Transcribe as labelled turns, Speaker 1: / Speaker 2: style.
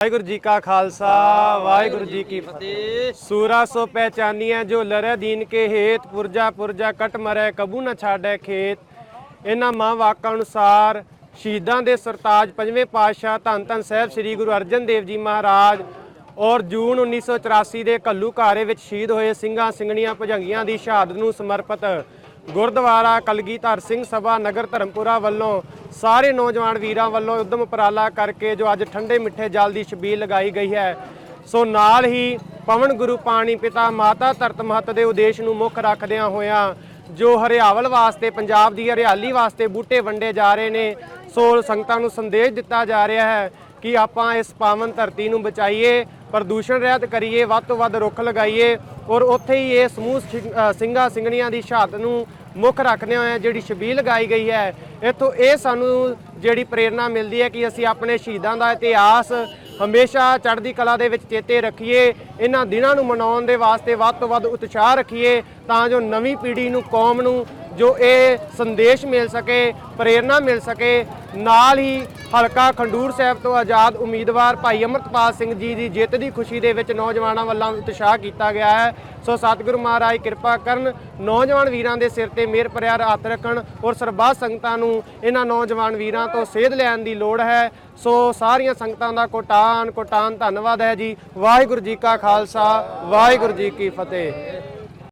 Speaker 1: ਵਾਹਿਗੁਰੂ ਜੀ ਕਾ ਖਾਲਸਾ, ਵਾਹਿਗੁਰੂ ਜੀ ਕੀ ਫਤਿਹ। ਸੂਰਾ ਸੋ ਪਹਿਚਾਨੀਐ, ਜੋ ਲਰੈ ਦੀਨ ਕੇ ਹੇਤ, ਪੁਰਜਾ ਪੁਰਜਾ ਕਟ ਮਰੈ, ਕਬੂ ਨਾ ਛਾੜੈ ਖੇਤ। ਇਹਨਾਂ ਮਾਂ ਵਾਕਾਂ ਅਨੁਸਾਰ ਸ਼ਹੀਦਾਂ ਦੇ ਸਰਤਾਜ ਪੰਜਵੇਂ ਪਾਤਸ਼ਾਹ ਧੰਨ ਧੰਨ ਸਾਹਿਬ ਸ੍ਰੀ ਗੁਰੂ ਅਰਜਨ ਦੇਵ ਜੀ ਮਹਾਰਾਜ ਔਰ ਜੂਨ 1984 ਦੇ ਕੱਲੂ ਘਾਰੇ ਵਿੱਚ ਸ਼ਹੀਦ ਹੋਏ ਸਿੰਘਾਂ, ਸਿੰਘਣੀਆਂ, ਭਜੰਗੀਆਂ ਦੀ ਸ਼ਹਾਦਤ ਨੂੰ ਸਮਰਪਿਤ ਗੁਰਦੁਆਰਾ ਕਲਗੀਧਰ ਸਿੰਘ ਸਭਾ ਨਗਰ ਧਰਮਪੁਰਾ ਵੱਲੋਂ ਸਾਰੇ ਨੌਜਵਾਨ ਵੀਰਾਂ ਵੱਲੋਂ ਉਦਮ ਉਪਰਾਲਾ ਕਰਕੇ ਜੋ ਅੱਜ ਠੰਡੇ ਮਿੱਠੇ ਜਲ ਦੀ ਛਬੀਲ ਲਗਾਈ ਗਈ ਹੈ, ਸੋ ਨਾਲ ਹੀ ਪਵਨ ਗੁਰੂ ਪਾਣੀ ਪਿਤਾ ਮਾਤਾ ਧਰਤ ਮਹਤ ਦੇ ਉਦੇਸ਼ ਨੂੰ ਮੁੱਖ ਰੱਖਦਿਆਂ ਹੋਇਆਂ ਜੋ ਹਰਿਆਵਲ ਵਾਸਤੇ, ਪੰਜਾਬ ਦੀ ਹਰਿਆਲੀ ਵਾਸਤੇ ਬੂਟੇ ਵੰਡੇ ਜਾ ਰਹੇ ਨੇ, ਸੋ ਸੰਗਤਾਂ ਨੂੰ ਸੰਦੇਸ਼ ਦਿੱਤਾ ਜਾ ਰਿਹਾ ਹੈ ਕਿ ਆਪਾਂ ਇਸ ਪਾਵਨ ਧਰਤੀ ਨੂੰ ਬਚਾਈਏ, ਪ੍ਰਦੂਸ਼ਣ ਰਹਿਤ ਕਰੀਏ, ਵੱਧ ਤੋਂ ਵੱਧ ਰੁੱਖ ਲਗਾਈਏ ਔਰ ਉੱਥੇ ਹੀ ਇਹ ਸਮੂਹ ਸਿੰਘ- ਸਿੰਘਾਂ ਸਿੰਘਣੀਆਂ ਦੀ ਸ਼ਹਾਦਤ ਨੂੰ ਮੁੱਖ ਰੱਖਦੇ ਹੋਏ ਜਿਹੜੀ ਛਬੀਲ ਲਗਾਈ ਗਈ ਹੈ, ਇੱਥੋਂ ਇਹ ਸਾਨੂੰ ਜਿਹੜੀ ਪ੍ਰੇਰਣਾ ਮਿਲਦੀ ਹੈ ਕਿ ਅਸੀਂ ਆਪਣੇ ਸ਼ਹੀਦਾਂ ਦਾ ਇਤਿਹਾਸ ਹਮੇਸ਼ਾ ਚੜ੍ਹਦੀ ਕਲਾ ਦੇ ਵਿੱਚ ਚੇਤੇ ਰੱਖੀਏ, ਇਹਨਾਂ ਦਿਨਾਂ ਨੂੰ ਮਨਾਉਣ ਦੇ ਵਾਸਤੇ ਵੱਧ ਤੋਂ ਵੱਧ ਉਤਸ਼ਾਹ ਰੱਖੀਏ, ਤਾਂ ਜੋ ਨਵੀਂ ਪੀੜ੍ਹੀ ਨੂੰ ਕੌਮ ਨੂੰ ਜੋ ਇਹ ਸੰਦੇਸ਼ ਮਿਲ ਸਕੇ, ਪ੍ਰੇਰਣਾ ਮਿਲ ਸਕੇ, ਨਾਲ ਹੀ ਹਲਕਾ ਖੰਡੂਰ ਸਾਹਿਬ ਤੋਂ ਆਜ਼ਾਦ ਉਮੀਦਵਾਰ ਭਾਈ ਅਮਰਤਪਾਲ ਸਿੰਘ ਜੀ ਦੀ ਜਿੱਤ ਦੀ ਖੁਸ਼ੀ ਦੇ ਵਿੱਚ ਨੌਜਵਾਨਾਂ ਵੱਲੋਂ ਉਤਸ਼ਾਹ ਕੀਤਾ ਗਿਆ ਹੈ। ਸੋ ਸਤਿਗੁਰੂ ਮਹਾਰਾਜ, ਕਿਰਪਾ ਕਰਨ, ਨੌਜਵਾਨ ਵੀਰਾਂ ਦੇ ਸਿਰ ਤੇ ਮਿਹਰ ਭਰਿਆ ਹੱਥ ਰੱਖਣ ਔਰ ਸਰਬੱਤ ਸੰਗਤਾਂ ਨੂੰ ਇਹਨਾਂ ਨੌਜਵਾਨ ਵੀਰਾਂ ਤੋਂ ਸੇਧ ਲੈਣ ਦੀ ਲੋੜ ਹੈ। ਸੋ ਸਾਰੀਆਂ ਸੰਗਤਾਂ ਦਾ ਕੋਟਾਨ ਕੋਟਾਨ ਧੰਨਵਾਦ ਹੈ ਜੀ। ਵਾਹਿਗੁਰੂ ਜੀ ਕਾ ਖਾਲਸਾ, ਵਾਹਿਗੁਰੂ ਜੀ ਕੀ ਫਤਿਹ।